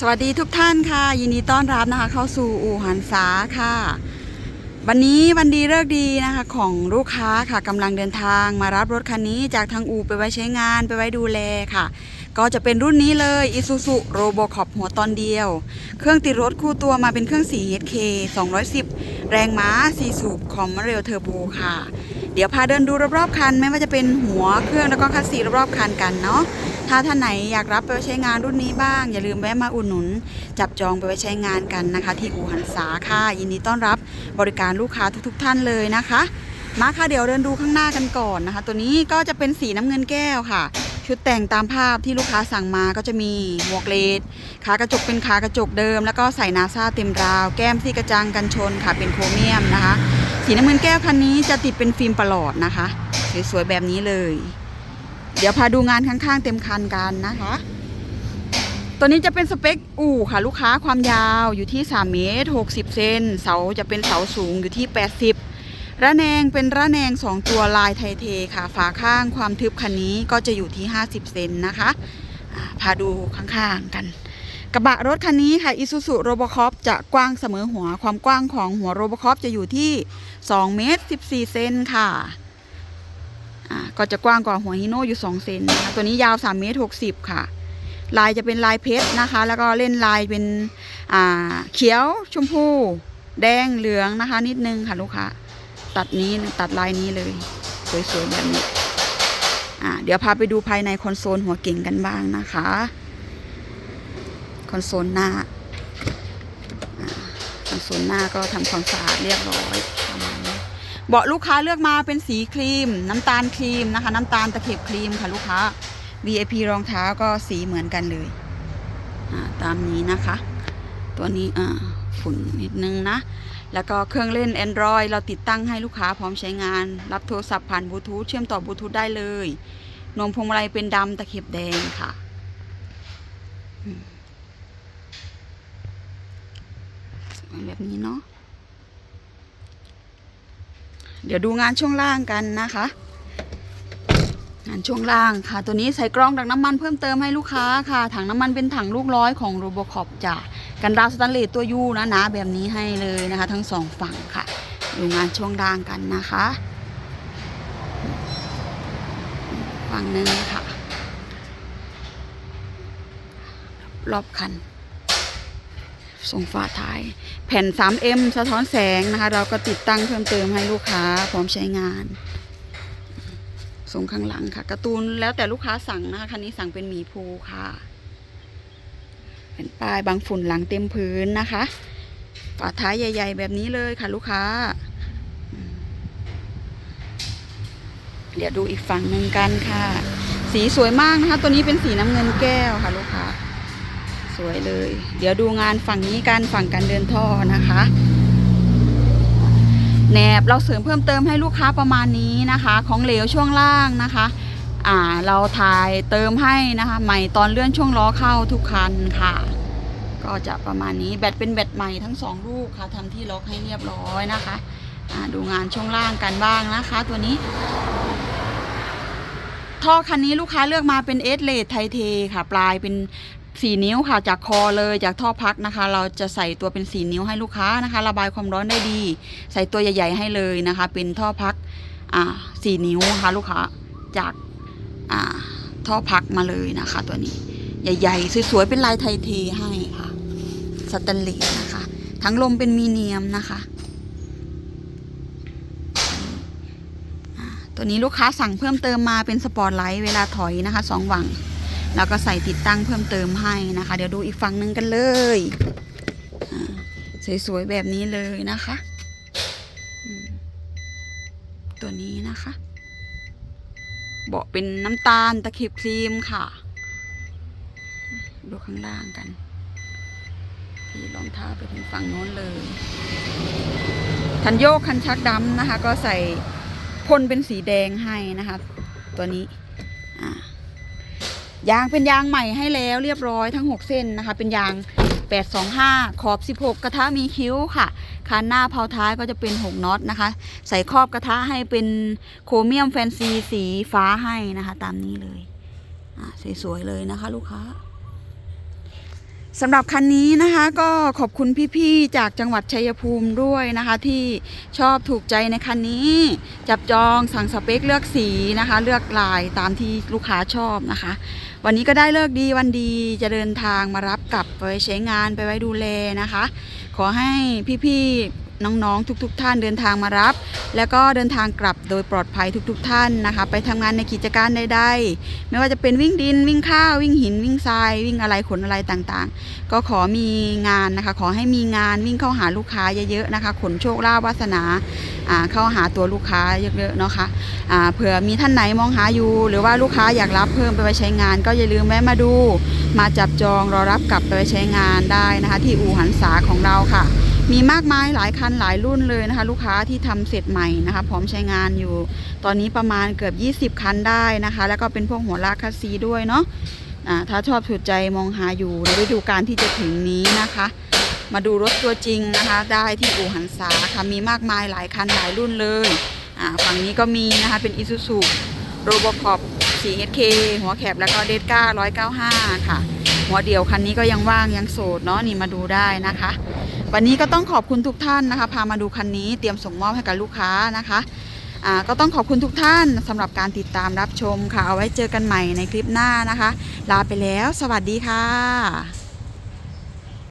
สวัสดีทุกท่านค่ะ ยินดีต้อนรับนะคะ เข้าสู่อู่หันษาค่ะ วันนี้วันดีเลิกดีนะคะ ของลูกค้าค่ะกำลังเดินทางมารับรถคันนี้จากทางอู่ไปไว้ใช้งานไปไว้ดูแลค่ะ ก็จะเป็นรุ่นนี้เลย Isuzu Robocop หัวตอนเดียว เครื่องติดรถคู่ตัวมาเป็นเครื่อง 4HK 210 แรงม้า 4 สูบคอมเรลเทอร์โบค่ะ เดี๋ยวพาเดินดูรอบๆคันไม่ว่าจะเป็นหัวเครื่องแล้วก็คัสซีรอบๆคันกันเนาะ ถ้าท่านไหนอยากรับไปไว้ใช้งานรุ่นนี้บ้าง อย่าลืมแวะมาอุดหนุน จับจองไปไว้ใช้งานกันนะคะ ที่อู่หันษาค่ะ ยินดีต้อนรับบริการลูกค้าทุกๆ ท่านเลยนะคะ มาค่ะเดี๋ยวเดินดูข้างหน้ากันก่อนนะคะ ตัวนี้ก็จะเป็นสีน้ำเงินแก้วค่ะชุดแต่งตามภาพที่ลูกค้าสั่งมาก็จะมีหมวกเลดขากระจกเป็นขากระจกเดิม แล้วก็ใส่นาซาเต็มราว แก้มที่กระจังกันชนค่ะเป็นโครเมียมนะคะ สีน้ำเงินแก้วคันนี้จะติดเป็นฟิล์มประหลอดนะคะ สวยๆแบบนี้เลย เดี๋ยวพาดูงานข้างๆเต็มคันกันนะคะ ตัวนี้จะเป็นสเปคอู่ค่ะ ลูกค้าความยาวอยู่ที่ 3 เมตร 60 เซน เสาจะเป็นเสาสูงอยู่ที่ 80 ระแนงเป็นระแนง 2 ตัวลายไทเทค่ะ ฝาข้างความทึบคันนี้ก็จะอยู่ที่ 50 เซนนะคะพาดูข้างๆกัน กระบะรถคันนี้ค่ะ Isuzu Robocop จะกว้างเสมอหัวความกว้างของหัว Robocop จะอยู่ที่ 2 เมตร 14 เซนค่ะ ก็จะกว้างกว่าหัวฮิโน่อยู่2เซนนะคะตัวนี้ยาว3เมตร60 ค่ะ ลายจะเป็นลายเพชรนะคะ แล้วก็เล่นลายเป็นอ่าเขียวชมพู แดงเหลืองนะคะ นิดนึงค่ะลูกค้าตัดนี้ตัดลายนี้เลย สวยๆแบบนี้อ่าเดี๋ยวพาไปดูภายในคอนโซลหัวเก่งกันบ้างนะคะ คอนโซลหน้าคอนโซลหน้าก็ทำความสะอาดเรียบร้อยประมาณ เบาะลูกค้าเลือกมาเป็นสีครีม น้ำตาลครีมนะคะ น้ำตาลตะเข็บครีมค่ะลูกค้า VIP รองเท้าก็สีเหมือนกันเลยตามนี้นะคะ ตัวนี้อ่าฝุ่นนิดนึงนะ แล้วก็เครื่องเล่น Android เราติดตั้งให้ลูกค้าพร้อมใช้งาน รับโทรศัพท์ผ่านบลูทูธเชื่อมต่อบลูทูธได้เลยนมพวงมาลัยเป็นดำตะเข็บแดงค่ะแบบนี้เนาะ เดี๋ยวดูงานช่วงล่างกันนะคะ งานช่วงล่างค่ะ ตัวนี้ใส่กรองดักน้ำมันเพิ่มเติมให้ลูกค้าค่ะ ถังน้ำมันเป็นถังลูกร้อยของโรบคอปจ้ะกันราวสแตนเลสตัวยูนะนะแบบนี้ให้เลยนะคะ ทั้งสองฝั่งค่ะ ดูงานช่วงล่างกันนะคะ ฝั่งหนึ่งค่ะ รอบคัน ส่งฝาท้าย แผ่น 3M สะท้อนแสงนะคะ เราก็ติดตั้งเพิ่มเติมให้ลูกค้าพร้อมใช้งาน ส่งข้างหลังค่ะการ์ตูนแล้วแต่ลูกค้าสั่งนะคะคันนี้สั่งเป็นหมีภูค่ะเป็นป้ายบางฝุ่นหลังเต็มพื้นนะคะ ฝาท้ายใหญ่ ๆ แบบนี้เลยค่ะลูกค้า เดี๋ยวดูอีกฝั่งหนึ่งกันค่ะ สีสวยมากนะคะ ตัวนี้เป็นสีน้ำเงินแก้วค่ะลูกค้า สวยเลย เดี๋ยวดูงานฝั่งนี้กันฝั่งการเดินท่อนะคะแหนบเราเสริมเพิ่มเติมให้ลูกค้าประมาณนี้นะคะ ของเหลวช่วงล่างนะคะอ่าเราถ่ายเติมให้นะคะ ใหม่ตอนเลื่อนช่วงล้อเข้าทุกคันค่ะ ก็จะประมาณนี้แบตเป็นแบตใหม่ทั้งสองลูกค่ะทำที่ล็อกให้เรียบร้อยนะคะอ่าดูงานช่วงล่างกันบ้างนะคะ ตัวนี้ ท่อคันนี้ลูกค้าเลือกมาเป็นเอสเลดไทเทค่ะ ปลายเป็น สี่นิ้วค่ะจากคอเลยจากท่อพักนะคะ เราจะใส่ตัวเป็นสี่นิ้วให้ลูกค้านะคะ ระบายความร้อนได้ดี ใส่ตัวใหญ่ ๆ ให้เลยนะคะ เป็นท่อพักอ่าสี่นิ้วนะคะลูกค้าจากอ่าท่อพักมาเลยนะคะ ตัวนี้ ใหญ่ ๆ สวยๆเป็นลายไทเทให้ค่ะสแตนเลสนะคะ ทั้งลมเป็นมีเนียมนะคะตัวนี้ลูกค้าสั่งเพิ่มเติมมาเป็นสปอร์ตไลท์เวลาถอยนะคะสองหวัง แล้วก็ใส่ติดตั้งเพิ่มเติมให้นะคะ เดี๋ยวดูอีกฝั่งหนึ่งกันเลยสวยๆแบบนี้เลยนะคะ ตัวนี้นะคะเบาะเป็นน้ำตาลตะเข็บครีมค่ะ ดูข้างล่างกันที่รองเท้าไปถึงฝั่งโน้นเลยคันโยกคันชักดำนะคะ ก็ใส่พ่นเป็นสีแดงให้นะคะ ตัวนี้อ่า ยางเป็นยางใหม่ให้แล้วเรียบร้อยทั้ง 6 เส้นนะคะ เป็นยาง 825 ขอบ 16 กระทะมีคิ้วค่ะคันหน้าเผาท้ายก็จะเป็น 6น็อตนะคะ ใส่ครอบกระทะให้เป็นโครเมียมแฟนซีสีฟ้าให้นะคะ ตามนี้เลยอ่าสวยๆเลยนะคะ ลูกค้า สำหรับคันนี้นะคะก็ขอบคุณพี่ๆจากจังหวัดชัยภูมิด้วยนะคะ ที่ชอบถูกใจในคันนี้ จับจองสั่งสเปคเลือกสีนะคะ เลือกลายตามที่ลูกค้าชอบนะคะ วันนี้ก็ได้เลิกดีวันดีจะเดินทางมารับกลับไปใช้งานไปไว้ดูแลนะคะ ขอให้พี่ๆน้องๆทุกๆ ท่านเดินทางมารับ แล้วก็เดินทางกลับโดยปลอดภัยทุกๆท่านนะคะ ไปทำงานในกิจการใดๆไม่ว่าจะเป็นวิ่งดินวิ่งข้าววิ่งหินวิ่งทราย วิ่งอะไรขนอะไรต่างๆ ก็ขอมีงานนะคะ ขอให้มีงานวิ่งเข้าหาลูกค้าเยอะๆนะคะ ขนโชคลาภวาสนาเข้าหาตัวลูกค้าเยอะๆเนาะคะอ่าเผื่อมีท่านไหนมองหาอยู่ หรือว่าลูกค้าอยากรับเพิ่มไปไว้ใช้งาน ก็อย่าลืมแวะมาดู มาจับจองรอรับกลับไปไว้ใช้งานได้นะคะ ที่อู่หันษาของเราค่ะ มีมากมายหลายคันหลายรุ่นเลยนะคะ ลูกค้าที่ทำเสร็จใหม่นะคะ พร้อมใช้งานอยู่ ตอนนี้ประมาณเกือบ 20 คันได้นะคะ แล้วก็เป็นพวกหัวลากคัสซีด้วยเนาะอ่าถ้าชอบถูกใจมองหาอยู่ในฤดูกาลที่จะถึงนี้นะคะ มาดูรถตัวจริงนะคะ ได้ที่อู่หันษาค่ะมีมากมายหลายคันหลายรุ่นเลยอ่าฝั่งนี้ก็มีนะคะเป็น Isuzu r o b o c o p 4HK หัวแคบแล้วก็เดสก้า195 ค่ะ หัวเดียวคันนี้ก็ยังว่างยังโสดเนาะนี่มาดูได้นะคะ วันนี้ก็ต้องขอบคุณทุกท่านนะคะ พามาดูคันนี้เตรียมส่งมอบให้กับลูกค้านะคะก็ต้องขอบคุณทุกท่านสำหรับการติดตามรับชมค่ะ เอาไว้เจอกันใหม่ในคลิปหน้านะคะ ลาไปแล้ว สวัสดีค่ะ